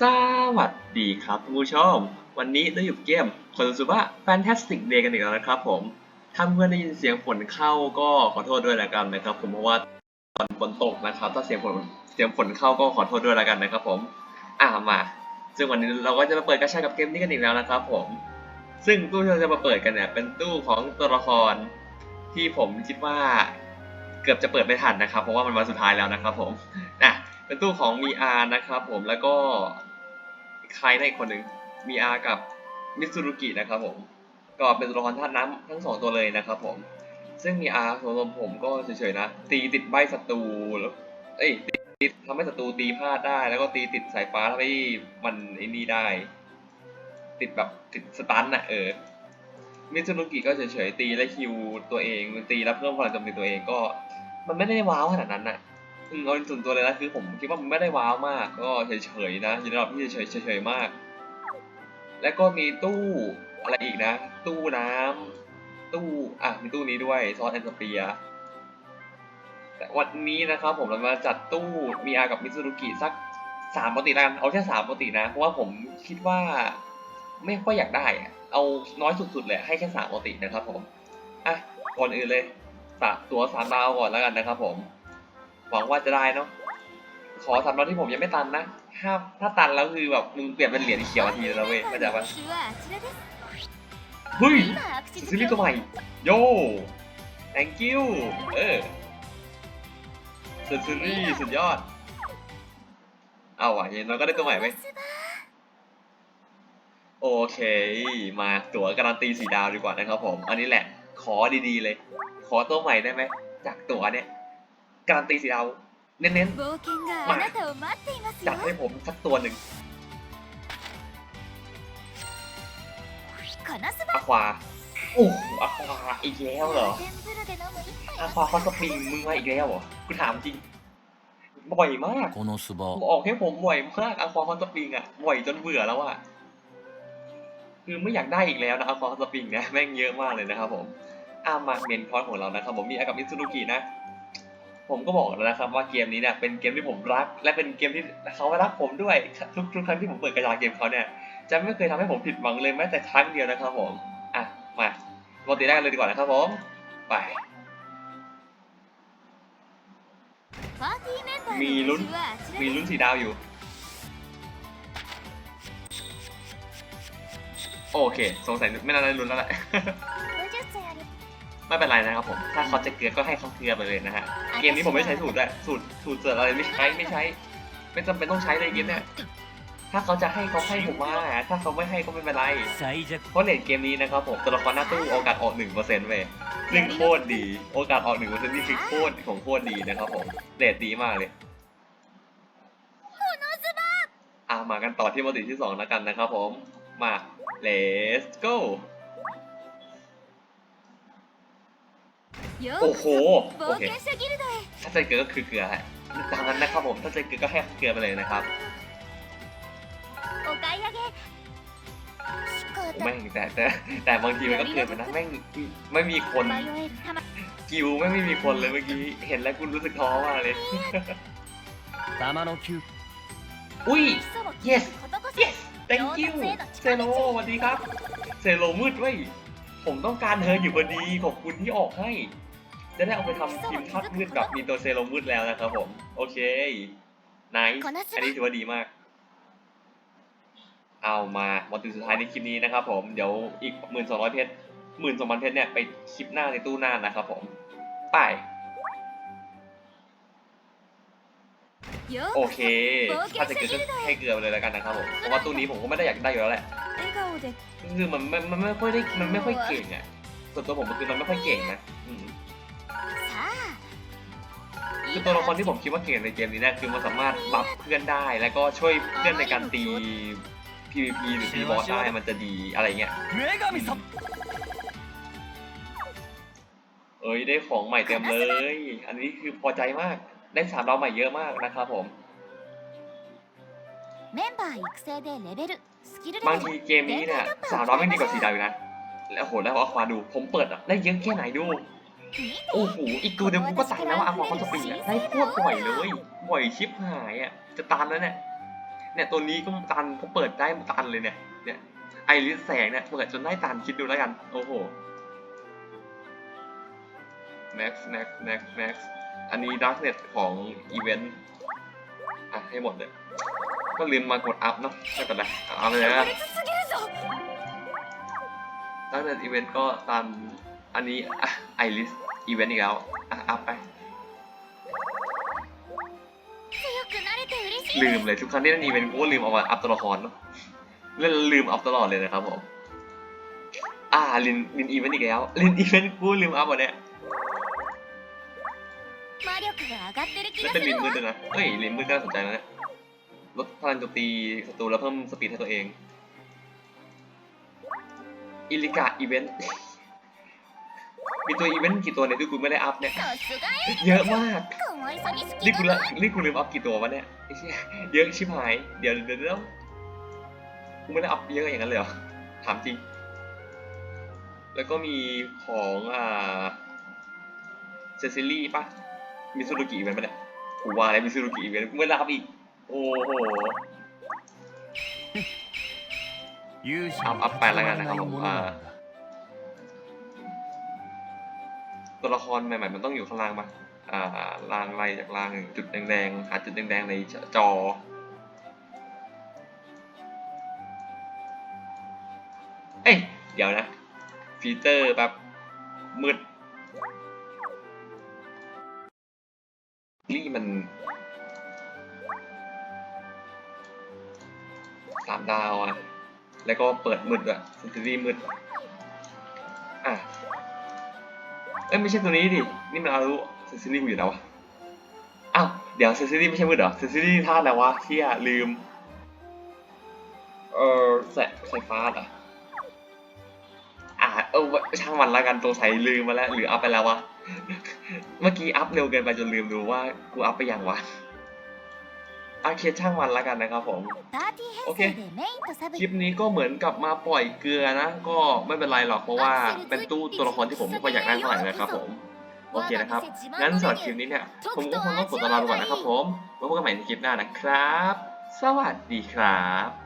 สวัสดีครับผู้ชม วันนี้เราอยู่เกมคนรู้สึกว่า Fantastic Day กันอีกแล้วนะครับผมถ้าเพื่อนได้ยินเสียงฝนเข้าก็ขอโทษด้วยแล้วกันนะครับ ผมเพราะว่าตอนฝนตกนะครับ ถ้าเสียงฝนเสียงฝนเข้าก็ขอโทษด้วยแล้วกันนะครับ ผมอ่ามา ซึ่งวันนี้เราก็จะมาเปิดกระชากับเกมนี้กันอีกแล้วนะครับ ผม ซึ่งตู้ที่เราจะมาเปิดกันเนี่ยเป็นตู้ของตัวละครที่ผมคิดว่า เกือบจะเปิดไม่ทันนะครับ เพราะว่ามันวันสุดท้ายแล้วนะครับ ผมอะ เป็นตู้ของมีอานะครับผมแล้วก็ใครนอีกคนหนึ่งมีอากับมิตซูรุกินะครับผมก็เป็นตัวละครธาตุน้ำทั้งสองตัวเลยนะครับผม ซึ่งมีอาสำหรับผมก็เฉยๆนะ ตีติดใบศัตรูแล้วเอ้ยตีติดทำให้ศัตรูตีพลาดได้ แล้วก็ตีติดสายฟ้าทำให้มันไอ้นี่ได้ ติดแบบติดสตันน่ะเออมิซูรุกิก็เฉยๆตีและฮิวตัวเองตีแล้วเพิ่มพลังโจมตีตัวเองก็ มันไม่ได้ว้าวขนาดนั้นนะ อืมเอาส่วนตัวเลยนะคือผมคิดว่ามันไม่ได้ว้าวมาก ก็เฉยๆนะในระดับที่เฉยๆเฉยๆมาก แล้วก็มีตู้อะไรอีกนะ ตู้น้ำตู้อะมีตู้นี้ด้วยซอสแอนด์เปียแต่วันนี้นะครับผมเรามาจัดตู้มีอากับมิซูรุกิสักสามปกติแล้วกันเอาแค่สามปกตินะ เพราะว่าผมคิดว่าไม่ค่อยอยากได้อะเอาน้อยสุดๆเลยให้แค่สามปกตินะครับผมอะก่อนอื่นเลยสะตัวสามดาวก่อนแล้วกันนะครับผม หวังว่าจะได้เนาะขอสำมร้อที่ผมยังไม่ตันนะถ้าถ้าตันแล้วคือแบบมึงเปลี่ยนเป็นเหรียญเขียวทีแล้วเว้ยเข้าใจปะเฮ้ยซื้อลิตัวใหม่โย thank you เออสุดซีรีสุดยอด เอาอะยังเราก็ได้ตัวใหม่ไหมโอเค มาตั๋วการันตีสีดาวดีกว่านะครับผม อันนี้แหละ ขอดีๆเลย ขอตัวใหม่ได้ไหม จากตั๋วเนี่ย การตีสีดาวเน้นๆมาจัดให้ผมสักตัวหนึ่งอาควาโอ้อาควาอีกแล้วเหรออาควาเขาสปริงมึงมาอีกแล้วเหรอกูถามจริงบ่อยมากออกให้ผมบ่อยมากอาควาคอนสปริงอะบ่อยจนเบื่อแล้วอะคือไม่อยากได้อีกแล้วนะอาควาคอนสปริงนะแม่งเยอะมากเลยนะครับผมอามาเมนพอยของเรานะครับผมมีอากับมิซูรุกินะ ผมก็บอกแล้วนะครับว่าเกมนี้เนี่ยเป็นเกมที่ผมรัก และเป็นเกมที่เขารักผมด้วยทุกทุกครั้งที่ผมเปิดกระดาษเกมเขาเนี่ยจะไม่เคยทำให้ผมผิดหวังเลยแม้แต่ครั้งเดียวนะครับผมอะมาปกติแรกเลยดีกว่านะครับผมไปมีลุ้นมีลุ้นสีดาวอยู่ โอเค สงสัยไม่น่าได้ลุ้นแล้วแหละ ไม่เป็นไรนะครับผม ถ้าเขาจะเกลือก็ให้เขาเกลือไปเลยนะฮะ เกมนี้ผมไม่ใช้สูตรด้วยสูตรสูตรเสิร์ชอะไรไม่ใช้ไม่ใช้ ไม่จำเป็นต้องใช้เลยเกมเนี่ยถ้าเขาจะให้เขาให้ผมมาถ้าเขาไม่ให้ก็ไม่เป็นไร最弱เพราะเลทเกมนี้นะครับผมตัวละครหน้าตู้โอกาสออกหนึ่งเปอร์เซ็นต์เว้ยซึ่งโคตรดี โอกาสออกหนึ่งเปอร์เซ็นต์นี่คือโคตรของโคตรดีนะครับผมเลทดีมากเลยอะมากันต่อที่โมดิที่สองแล้วกันนะครับผม มา let's go โอ้โหโอเคถ้าใส่เกลือก็คือเกลือฮะดังนั้นนะครับผมถ้าใส่เกลือก็ให้เกลือไปเลยนะครับแม่งแต่แต่แต่บางทีมันก็เกิดนะแม่งไม่มีคนกิวไม่มีคนเลยเมื่อกี้เห็นแล้วกูรู้สึกท้อมากเลยตามาโนคิวอุ้ย yes yes thank you เซโลสวัสดีครับเซโลมืดเว้ยผมต้องการเธออยู่พอดีขอบคุณที่ออกให้ จะได้เอาไปทำทีมทัดมืดกับมีตัวเซโลมืดแล้วนะครับผม โอเค ไนท์อันนี้ถือว่าดีมาก เอามาวันถึงสุดท้ายในคลิปนี้นะครับผม เดี๋ยวอีก 1200 เพชร12,000 เพชรเนี่ยไปคลิปหน้าในตู้หน้านะครับผม ไป โอเค ถ้าจะเกิดก็ให้เกลือเลยแล้วกันนะครับผม เพราะว่าตู้นี้ผมก็ไม่ได้อยากได้อยู่แล้วแหละคือมันมันไม่ค่อยได้มันไม่ค่อยเก่งอะส่วนตัวผมก็คือมันไม่ค่อยเก่งนะ คือตัวละครที่ผมคิดว่าเก่งในเกมนี้นะคือมันสามารถบัฟเพื่อนได้แล้วก็ช่วยเพื่อนในการตี PVP หรือตีบอสได้มันจะดีอะไรเงี้ยเอ้ยได้ของใหม่เต็มเลย อันนี้คือพอใจมากได้สามดาวใหม่เยอะมากนะครับผมบางทีเกมนี้เนี่ยสามดาวไม่ดีกว่าสี่ดาวอยู่นะแล้วโหแล้วว่าควาดู ผมเปิดได้เยอะแค่ไหนดู โอ้โห อีกตัวหนึ่งกูก็ตายแล้วอะหมอเขาจะปริงได้โคตรบ่อยเลยบ่อยชิปหายอะจะตันแล้วเนี่ย เนี่ยตัวนี้ก็ตันพอเปิดได้ตันเลยเนี่ย เนี่ยไอริสแสงเนี่ยเปิดจนได้ตันคิดดูแล้วกัน โอ้โห next next next next อันนี้ดักเน็ตของอีเวนต์อะให้หมดเลย ก็ลืมมากดอัพเนาะไม่เป็นไรเอาเลยนะดักเน็ตอีเวนต์ก็ตัน อันนี้ไอริสอีเวนต์อีกแล้วอะอัพไป ลืมเลยทุกครั้งที่เล่นอีเวนต์กูก็ลืมเอาไว้อัพตัวละครเนาะเล่นลืมอัพตลอดเลยนะครับผม อ่าลินลินอีเวนต์อีกแล้วลินอีเวนต์กูลืมอัพหมดเนี่ม่เป็นลินมืดด้วยนะเฮ้ยลินมืดก็น่าสนใจนะเนี่ยลดพลังโจมตีศัตรูแล้วเพิ่มสปีดให้ตัวเอง อิลิกาอีเวนต์ มีตัวอีเวนต์กี่ตัวเนี่ยที่คุณไม่ได้อัพเนี่ย เยอะมาก นี่คุณละนี่คุณลืมอัพกี่ตัววะเนี่ยเยอะชิบหาย เดี๋ยวเดี๋ยวเดี๋ยวคุณไม่ได้อัพเยอะอย่างนั้นเลยเหรอ ถามจริง แล้วก็มีของอ่าเซซิลี่ปะมีซูรุกิอีเวนต์ปะเนี่ยกูว่าแล้วมีซูรุกิอีเวนต์กูไม่ได้อัพอีก โอ้โหอัพอัพไปแล้วกันนะครับผมอ่า ตัวละครใหม่ๆมันต้องอยู่ข้างล่างปะอ่าล่างไล่จากล่างจุดแดงๆ หาจุดแดงๆในจอ เอ้ย เดี๋ยวนะ ฟีเจอร์แบบมืดนี่มันสามดาวอะแล้วก็เปิดมืดอะเซนตูรี่มืด อ้ยไม่ใช่ตัวนี้ดิ นี่มันอารุเซซิลี่กูอยู่แล้ววะ อ้าว เดี๋ยวเซซิลี่ไม่ใช่มืดเหรอ เซซิลี่ท่าอะไรวะเที่ยลืม เออแสงไฟฟ้าเหรออ่าเออช่างมันละกันตัวใสลืมมาแล้วหรืออัพไปแล้ววะ เมื่อกี้อัพเร็วเกินไปจนลืมดูว่ากูอัพไปยังวะ อาเคช่างมันละกันนะครับผม โอเค คลิปนี้ก็เหมือนกับมาปล่อยเกลือนะ ก็ไม่เป็นไรหรอกเพราะว่าเป็นตู้ตัวละครที่ผมไม่ค่อยอยากได้เท่าไหร่นะครับผม โอเคนะครับ งั้นสำหรับคลิปนี้เนี่ย ผมก็คงต้องกดตัวลาไก่อนนะครับผม ไว้พบกันใหม่ในคลิปหน้านะครับ สวัสดีครับ